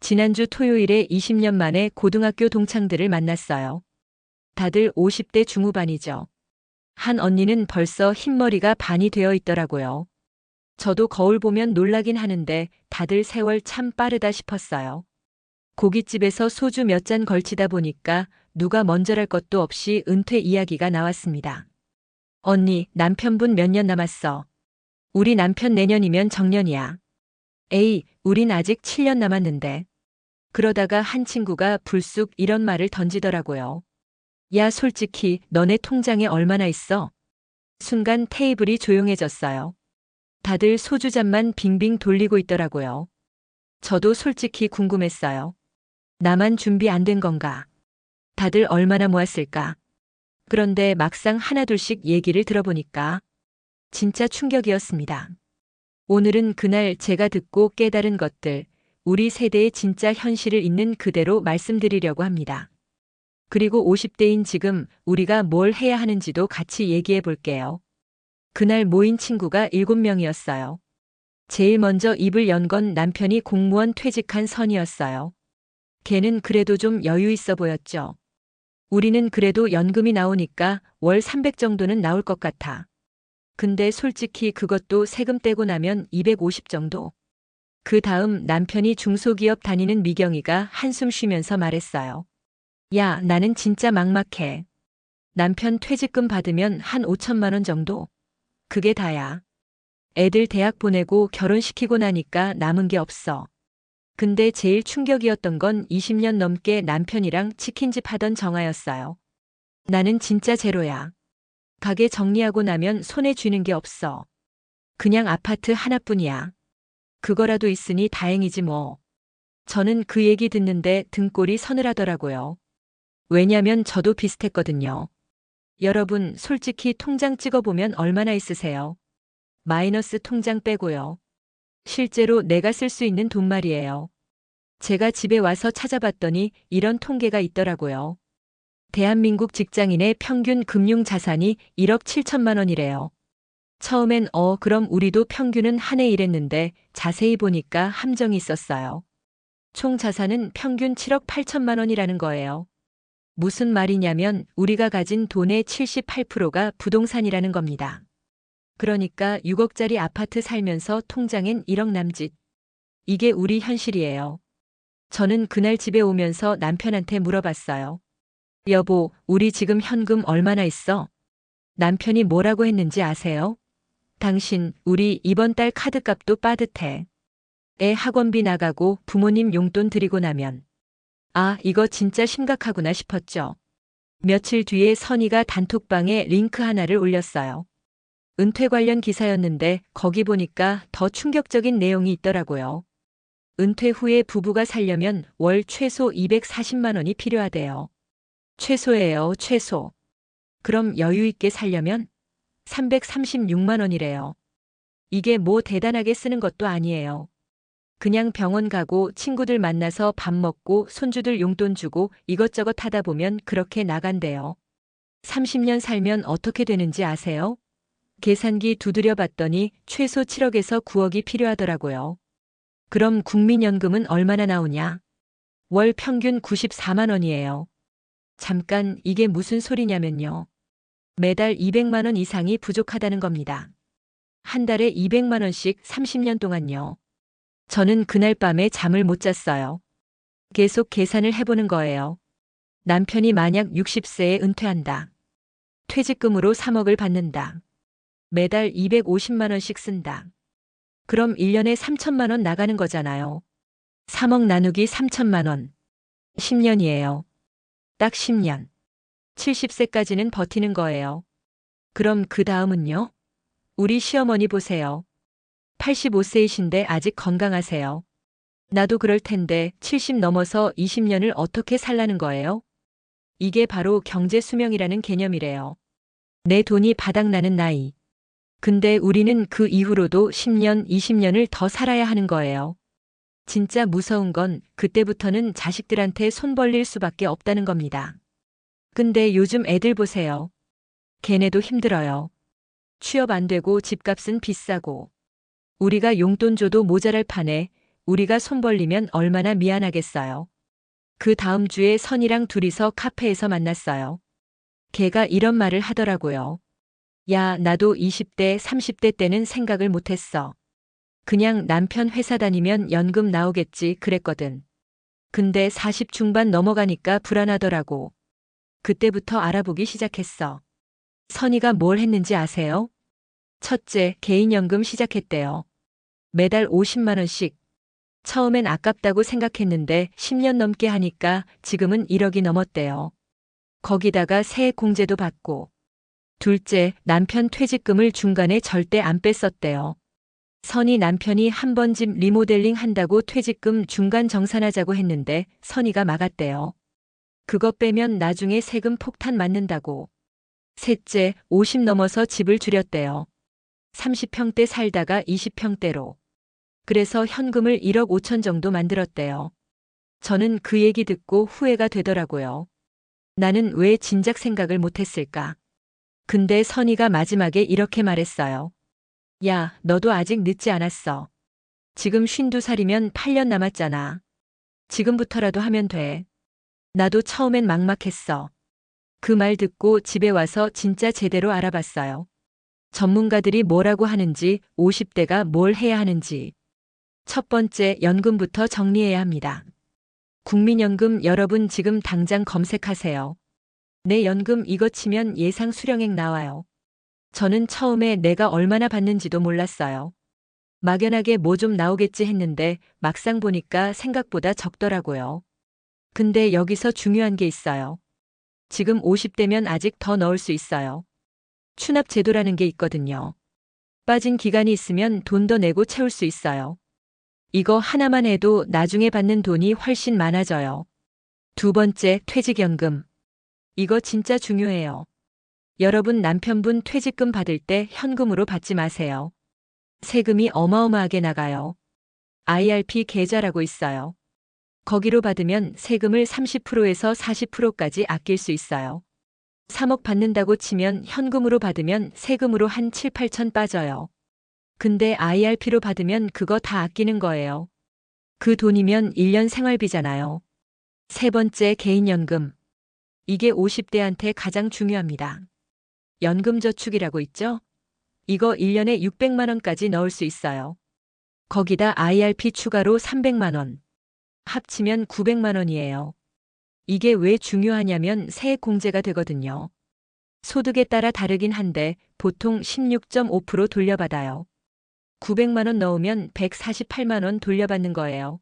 지난주 토요일에 20년 만에 고등학교 동창들을 만났어요. 다들 50대 중후반이죠. 한 언니는 벌써 흰머리가 반이 되어 있더라고요. 저도 거울 보면 놀라긴 하는데 다들 세월 참 빠르다 싶었어요. 고깃집에서 소주 몇 잔 걸치다 보니까 누가 먼저랄 것도 없이 은퇴 이야기가 나왔습니다. 언니, 남편분 몇 년 남았어? 우리 남편 내년이면 정년이야. 에이, 우린 아직 7년 남았는데. 그러다가 한 친구가 불쑥 이런 말을 던지더라고요. 야, 솔직히 너네 통장에 얼마나 있어? 순간 테이블이 조용해졌어요. 다들 소주잔만 빙빙 돌리고 있더라고요. 저도 솔직히 궁금했어요. 나만 준비 안 된 건가? 다들 얼마나 모았을까? 그런데 막상 하나둘씩 얘기를 들어보니까 진짜 충격이었습니다. 오늘은 그날 제가 듣고 깨달은 것들, 우리 세대의 진짜 현실을 있는 그대로 말씀드리려고 합니다. 그리고 50대인 지금 우리가 뭘 해야 하는지도 같이 얘기해 볼게요. 그날 모인 친구가 7명이었어요. 제일 먼저 입을 연 건 남편이 공무원 퇴직한 선이었어요. 걔는 그래도 좀 여유 있어 보였죠. 우리는 그래도 연금이 나오니까 월 300 정도는 나올 것 같아. 근데 솔직히 그것도 세금 떼고 나면 250 정도. 그 다음 남편이 중소기업 다니는 미경이가 한숨 쉬면서 말했어요. 야, 나는 진짜 막막해. 남편 퇴직금 받으면 한 5천만 원 정도. 그게 다야. 애들 대학 보내고 결혼시키고 나니까 남은 게 없어. 근데 제일 충격이었던 건 20년 넘게 남편이랑 치킨집 하던 정아였어요. 나는 진짜 제로야. 가게 정리하고 나면 손에 쥐는 게 없어. 그냥 아파트 하나뿐이야. 그거라도 있으니 다행이지 뭐. 저는 그 얘기 듣는데 등골이 서늘하더라고요. 왜냐면 저도 비슷했거든요. 여러분, 솔직히 통장 찍어보면 얼마나 있으세요? 마이너스 통장 빼고요. 실제로 내가 쓸 수 있는 돈 말이에요. 제가 집에 와서 찾아봤더니 이런 통계가 있더라고요. 대한민국 직장인의 평균 금융 자산이 1억 7천만 원이래요. 처음엔 어, 그럼 우리도 평균은 한해 이랬는데 자세히 보니까 함정이 있었어요. 총 자산은 평균 7억 8천만 원이라는 거예요. 무슨 말이냐면 우리가 가진 돈의 78%가 부동산이라는 겁니다. 그러니까 6억짜리 아파트 살면서 통장엔 1억 남짓. 이게 우리 현실이에요. 저는 그날 집에 오면서 남편한테 물어봤어요. 여보, 우리 지금 현금 얼마나 있어? 남편이 뭐라고 했는지 아세요? 당신, 우리 이번 달 카드값도 빠듯해. 애 학원비 나가고 부모님 용돈 드리고 나면. 아, 이거 진짜 심각하구나 싶었죠. 며칠 뒤에 선이가 단톡방에 링크 하나를 올렸어요. 은퇴 관련 기사였는데 거기 보니까 더 충격적인 내용이 있더라고요. 은퇴 후에 부부가 살려면 월 최소 240만 원이 필요하대요. 최소예요, 최소. 그럼 여유 있게 살려면 336만 원이래요. 이게 뭐 대단하게 쓰는 것도 아니에요. 그냥 병원 가고 친구들 만나서 밥 먹고 손주들 용돈 주고 이것저것 하다 보면 그렇게 나간대요. 30년 살면 어떻게 되는지 아세요? 계산기 두드려 봤더니 최소 7억에서 9억이 필요하더라고요. 그럼 국민연금은 얼마나 나오냐? 월 평균 94만 원이에요. 잠깐 이게 무슨 소리냐면요. 매달 200만 원 이상이 부족하다는 겁니다. 한 달에 200만 원씩 30년 동안요. 저는 그날 밤에 잠을 못 잤어요. 계속 계산을 해보는 거예요. 남편이 만약 60세에 은퇴한다. 퇴직금으로 3억을 받는다. 매달 250만 원씩 쓴다. 그럼 1년에 3천만 원 나가는 거잖아요. 3억 나누기 3천만 원. 10년이에요. 딱 10년. 70세까지는 버티는 거예요. 그럼 그 다음은요? 우리 시어머니 보세요. 85세이신데 아직 건강하세요. 나도 그럴 텐데 70 넘어서 20년을 어떻게 살라는 거예요? 이게 바로 경제 수명이라는 개념이래요. 내 돈이 바닥나는 나이. 근데 우리는 그 이후로도 10년, 20년을 더 살아야 하는 거예요. 진짜 무서운 건 그때부터는 자식들한테 손 벌릴 수밖에 없다는 겁니다. 근데 요즘 애들 보세요. 걔네도 힘들어요. 취업 안 되고 집값은 비싸고. 우리가 용돈 줘도 모자랄 판에 우리가 손 벌리면 얼마나 미안하겠어요. 그 다음 주에 선이랑 둘이서 카페에서 만났어요. 걔가 이런 말을 하더라고요. 야, 나도 20대, 30대 때는 생각을 못했어. 그냥 남편 회사 다니면 연금 나오겠지 그랬거든. 근데 40 중반 넘어가니까 불안하더라고. 그때부터 알아보기 시작했어. 선이가 뭘 했는지 아세요? 첫째, 개인연금 시작했대요. 매달 50만원씩. 처음엔 아깝다고 생각했는데 10년 넘게 하니까 지금은 1억이 넘었대요. 거기다가 세액 공제도 받고. 둘째, 남편 퇴직금을 중간에 절대 안 뺐었대요. 선이 남편이 한 번 집 리모델링 한다고 퇴직금 중간 정산하자고 했는데 선이가 막았대요. 그거 빼면 나중에 세금 폭탄 맞는다고. 셋째, 50 넘어서 집을 줄였대요. 30평대 살다가 20평대로. 그래서 현금을 1억 5천 정도 만들었대요. 저는 그 얘기 듣고 후회가 되더라고요. 나는 왜 진작 생각을 못했을까? 근데 선이가 마지막에 이렇게 말했어요. 야, 너도 아직 늦지 않았어. 지금 52살이면 8년 남았잖아. 지금부터라도 하면 돼. 나도 처음엔 막막했어. 그 말 듣고 집에 와서 진짜 제대로 알아봤어요. 전문가들이 뭐라고 하는지, 50대가 뭘 해야 하는지. 첫 번째, 연금부터 정리해야 합니다. 국민연금 여러분 지금 당장 검색하세요. 내 연금 이거 치면 예상 수령액 나와요. 저는 처음에 내가 얼마나 받는지도 몰랐어요. 막연하게 뭐 좀 나오겠지 했는데 막상 보니까 생각보다 적더라고요. 근데 여기서 중요한 게 있어요. 지금 50대면 아직 더 넣을 수 있어요. 추납 제도라는 게 있거든요. 빠진 기간이 있으면 돈 더 내고 채울 수 있어요. 이거 하나만 해도 나중에 받는 돈이 훨씬 많아져요. 두 번째, 퇴직연금. 이거 진짜 중요해요. 여러분 남편분 퇴직금 받을 때 현금으로 받지 마세요. 세금이 어마어마하게 나가요. IRP 계좌라고 있어요. 거기로 받으면 세금을 30%에서 40%까지 아낄 수 있어요. 3억 받는다고 치면 현금으로 받으면 세금으로 한 7, 8천 빠져요. 근데 IRP로 받으면 그거 다 아끼는 거예요. 그 돈이면 1년 생활비잖아요. 세 번째 개인연금. 이게 50대한테 가장 중요합니다. 연금저축이라고 있죠? 이거 1년에 600만원까지 넣을 수 있어요. 거기다 IRP 추가로 300만원. 합치면 900만 원이에요. 이게 왜 중요하냐면 세액 공제가 되거든요. 소득에 따라 다르긴 한데 보통 16.5% 돌려받아요. 900만 원 넣으면 148만 원 돌려받는 거예요.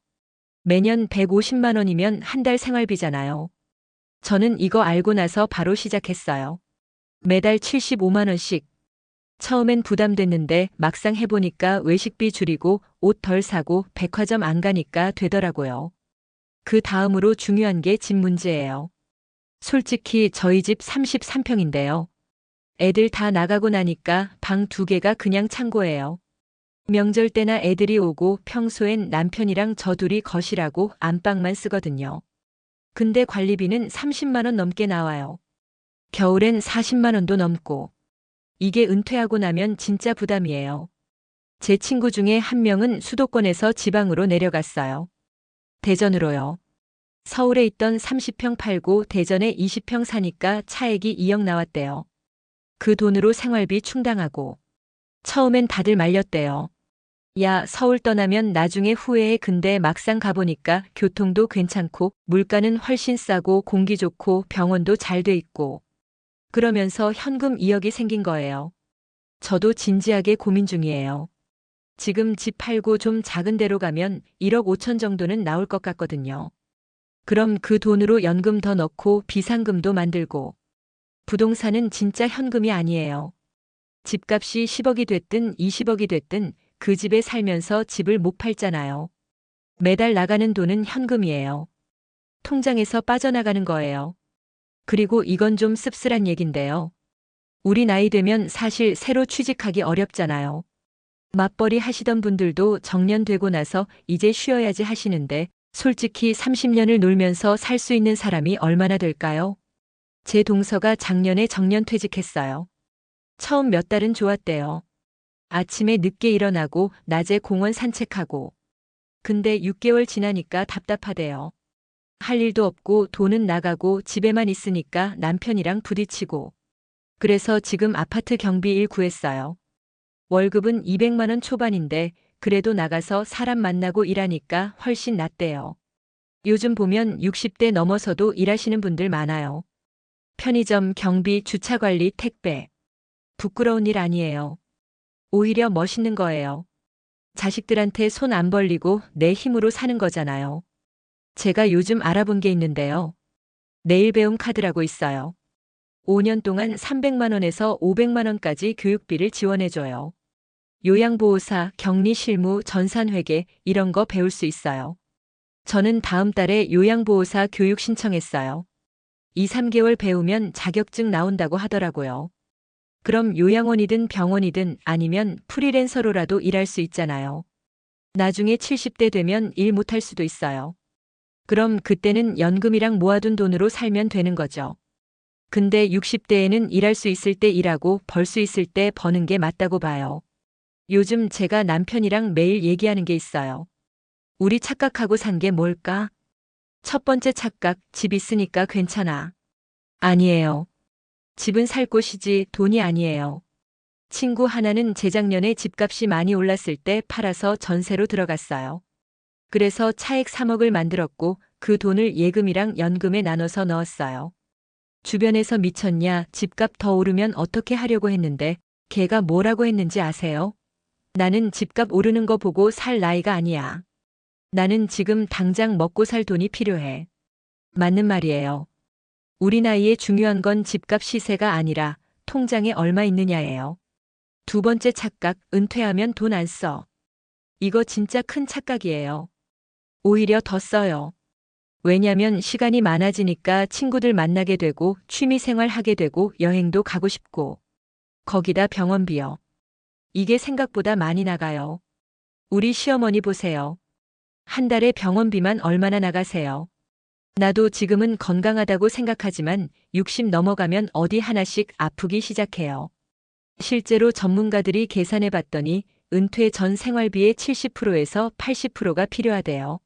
매년 150만 원이면 한 달 생활비잖아요. 저는 이거 알고 나서 바로 시작했어요. 매달 75만 원씩. 처음엔 부담됐는데 막상 해보니까 외식비 줄이고 옷 덜 사고 백화점 안 가니까 되더라고요. 그 다음으로 중요한 게 집 문제예요. 솔직히 저희 집 33평인데요. 애들 다 나가고 나니까 방 두 개가 그냥 창고예요. 명절 때나 애들이 오고 평소엔 남편이랑 저 둘이 거실하고 안방만 쓰거든요. 근데 관리비는 30만원 넘게 나와요. 겨울엔 40만원도 넘고. 이게 은퇴하고 나면 진짜 부담이에요. 제 친구 중에 한 명은 수도권에서 지방으로 내려갔어요. 대전으로요. 서울에 있던 30평 팔고 대전에 20평 사니까 차액이 2억 나왔대요. 그 돈으로 생활비 충당하고. 처음엔 다들 말렸대요. 야, 서울 떠나면 나중에 후회해 근데 막상 가보니까 교통도 괜찮고 물가는 훨씬 싸고 공기 좋고 병원도 잘 돼 있고. 그러면서 현금 2억이 생긴 거예요. 저도 진지하게 고민 중이에요. 지금 집 팔고 좀 작은 데로 가면 1억 5천 정도는 나올 것 같거든요. 그럼 그 돈으로 연금 더 넣고 비상금도 만들고. 부동산은 진짜 현금이 아니에요. 집값이 10억이 됐든 20억이 됐든 그 집에 살면서 집을 못 팔잖아요. 매달 나가는 돈은 현금이에요. 통장에서 빠져나가는 거예요. 그리고 이건 좀 씁쓸한 얘긴데요. 우리 나이 되면 사실 새로 취직하기 어렵잖아요. 맞벌이 하시던 분들도 정년되고 나서 이제 쉬어야지 하시는데 솔직히 30년을 놀면서 살 수 있는 사람이 얼마나 될까요? 제 동서가 작년에 정년 퇴직했어요. 처음 몇 달은 좋았대요. 아침에 늦게 일어나고 낮에 공원 산책하고 근데 6개월 지나니까 답답하대요. 할 일도 없고 돈은 나가고 집에만 있으니까 남편이랑 부딪히고. 그래서 지금 아파트 경비 일 구했어요. 월급은 200만 원 초반인데 그래도 나가서 사람 만나고 일하니까 훨씬 낫대요. 요즘 보면 60대 넘어서도 일하시는 분들 많아요. 편의점, 경비, 주차 관리, 택배. 부끄러운 일 아니에요. 오히려 멋있는 거예요. 자식들한테 손 안 벌리고 내 힘으로 사는 거잖아요. 제가 요즘 알아본 게 있는데요. 내일 배움 카드라고 있어요. 5년 동안 300만 원에서 500만 원까지 교육비를 지원해줘요. 요양보호사, 격리 실무, 전산회계 이런 거 배울 수 있어요. 저는 다음 달에 요양보호사 교육 신청했어요. 2, 3개월 배우면 자격증 나온다고 하더라고요. 그럼 요양원이든 병원이든 아니면 프리랜서로라도 일할 수 있잖아요. 나중에 70대 되면 일 못할 수도 있어요. 그럼 그때는 연금이랑 모아둔 돈으로 살면 되는 거죠. 근데 60대에는 일할 수 있을 때 일하고 벌 수 있을 때 버는 게 맞다고 봐요. 요즘 제가 남편이랑 매일 얘기하는 게 있어요. 우리 착각하고 산 게 뭘까? 첫 번째 착각, 집 있으니까 괜찮아. 아니에요. 집은 살 곳이지 돈이 아니에요. 친구 하나는 재작년에 집값이 많이 올랐을 때 팔아서 전세로 들어갔어요. 그래서 차액 3억을 만들었고 그 돈을 예금이랑 연금에 나눠서 넣었어요. 주변에서 미쳤냐, 집값 더 오르면 어떻게 하려고 했는데 걔가 뭐라고 했는지 아세요? 나는 집값 오르는 거 보고 살 나이가 아니야. 나는 지금 당장 먹고 살 돈이 필요해. 맞는 말이에요. 우리 나이에 중요한 건 집값 시세가 아니라 통장에 얼마 있느냐예요. 두 번째 착각, 은퇴하면 돈 안 써. 이거 진짜 큰 착각이에요. 오히려 더 써요. 왜냐면 시간이 많아지니까 친구들 만나게 되고 취미 생활 하게 되고 여행도 가고 싶고. 거기다 병원비요. 이게 생각보다 많이 나가요. 우리 시어머니 보세요. 한 달에 병원비만 얼마나 나가세요? 나도 지금은 건강하다고 생각하지만 60 넘어가면 어디 하나씩 아프기 시작해요. 실제로 전문가들이 계산해 봤더니 은퇴 전 생활비의 70%에서 80%가 필요하대요.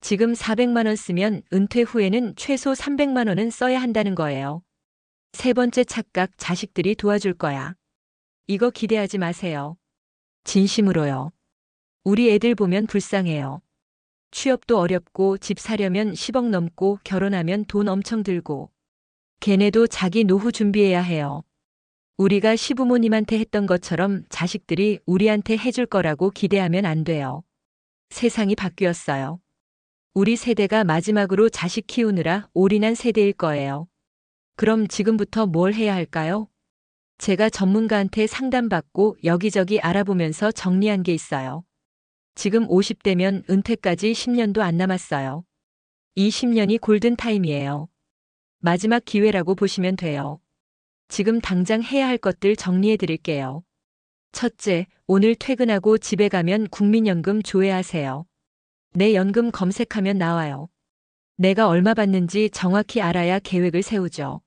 지금 400만 원 쓰면 은퇴 후에는 최소 300만 원은 써야 한다는 거예요. 세 번째 착각 자식들이 도와줄 거야. 이거 기대하지 마세요. 진심으로요. 우리 애들 보면 불쌍해요. 취업도 어렵고 집 사려면 10억 넘고 결혼하면 돈 엄청 들고. 걔네도 자기 노후 준비해야 해요. 우리가 시부모님한테 했던 것처럼 자식들이 우리한테 해줄 거라고 기대하면 안 돼요. 세상이 바뀌었어요. 우리 세대가 마지막으로 자식 키우느라 올인한 세대일 거예요. 그럼 지금부터 뭘 해야 할까요? 제가 전문가한테 상담받고 여기저기 알아보면서 정리한 게 있어요. 지금 50대면 은퇴까지 10년도 안 남았어요. 이 10년이 골든타임이에요. 마지막 기회라고 보시면 돼요. 지금 당장 해야 할 것들 정리해 드릴게요. 첫째, 오늘 퇴근하고 집에 가면 국민연금 조회하세요. 내 연금 검색하면 나와요. 내가 얼마 받는지 정확히 알아야 계획을 세우죠.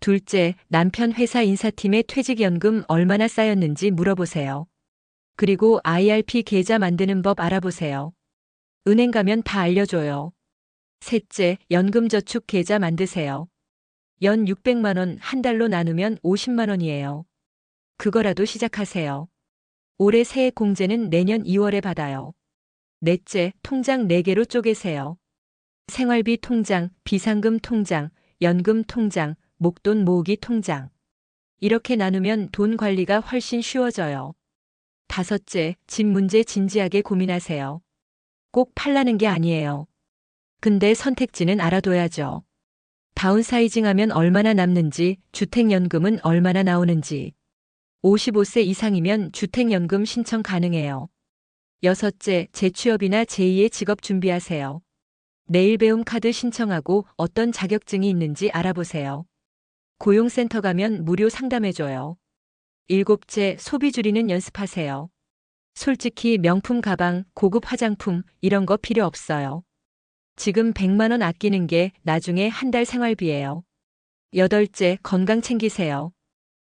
둘째, 남편 회사 인사팀의 퇴직연금 얼마나 쌓였는지 물어보세요. 그리고 IRP 계좌 만드는 법 알아보세요. 은행 가면 다 알려줘요. 셋째, 연금저축 계좌 만드세요. 연 600만 원 한 달로 나누면 50만 원이에요. 그거라도 시작하세요. 올해 세액 공제는 내년 2월에 받아요. 넷째, 통장 4개로 쪼개세요. 생활비 통장, 비상금 통장, 연금 통장, 목돈 모으기 통장. 이렇게 나누면 돈 관리가 훨씬 쉬워져요. 다섯째, 집 문제 진지하게 고민하세요. 꼭 팔라는 게 아니에요. 근데 선택지는 알아둬야죠. 다운사이징 하면 얼마나 남는지, 주택연금은 얼마나 나오는지. 55세 이상이면 주택연금 신청 가능해요. 여섯째, 재취업이나 제2의 직업 준비하세요. 내일 배움 카드 신청하고 어떤 자격증이 있는지 알아보세요. 고용센터 가면 무료 상담해줘요. 일곱째, 소비 줄이는 연습하세요. 솔직히 명품 가방, 고급 화장품 이런 거 필요 없어요. 지금 100만 원 아끼는 게 나중에 한 달 생활비예요. 여덟째, 건강 챙기세요.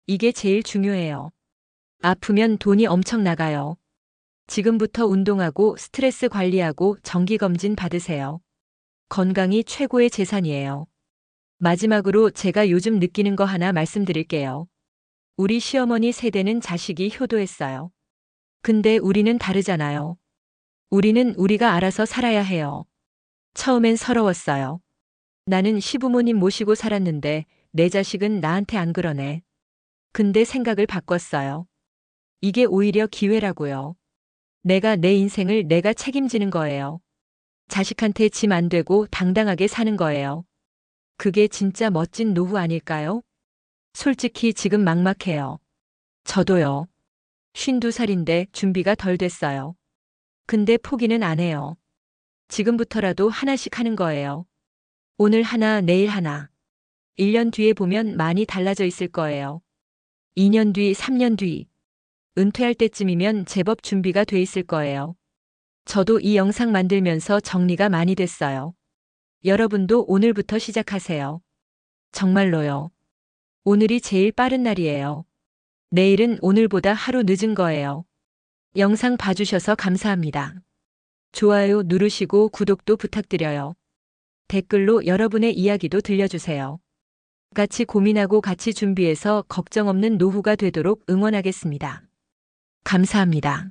이게 제일 중요해요. 아프면 돈이 엄청 나가요. 지금부터 운동하고 스트레스 관리하고 정기검진 받으세요. 건강이 최고의 재산이에요. 마지막으로 제가 요즘 느끼는 거 하나 말씀드릴게요. 우리 시어머니 세대는 자식이 효도했어요. 근데 우리는 다르잖아요. 우리는 우리가 알아서 살아야 해요. 처음엔 서러웠어요. 나는 시부모님 모시고 살았는데 내 자식은 나한테 안 그러네. 근데 생각을 바꿨어요. 이게 오히려 기회라고요. 내가 내 인생을 내가 책임지는 거예요. 자식한테 짐 안 되고 당당하게 사는 거예요. 그게 진짜 멋진 노후 아닐까요? 솔직히 지금 막막해요. 저도요. 52살인데 준비가 덜 됐어요. 근데 포기는 안 해요. 지금부터라도 하나씩 하는 거예요. 오늘 하나, 내일 하나. 1년 뒤에 보면 많이 달라져 있을 거예요. 2년 뒤, 3년 뒤. 은퇴할 때쯤이면 제법 준비가 돼 있을 거예요. 저도 이 영상 만들면서 정리가 많이 됐어요. 여러분도 오늘부터 시작하세요. 정말로요. 오늘이 제일 빠른 날이에요. 내일은 오늘보다 하루 늦은 거예요. 영상 봐주셔서 감사합니다. 좋아요 누르시고 구독도 부탁드려요. 댓글로 여러분의 이야기도 들려주세요. 같이 고민하고 같이 준비해서 걱정 없는 노후가 되도록 응원하겠습니다. 감사합니다.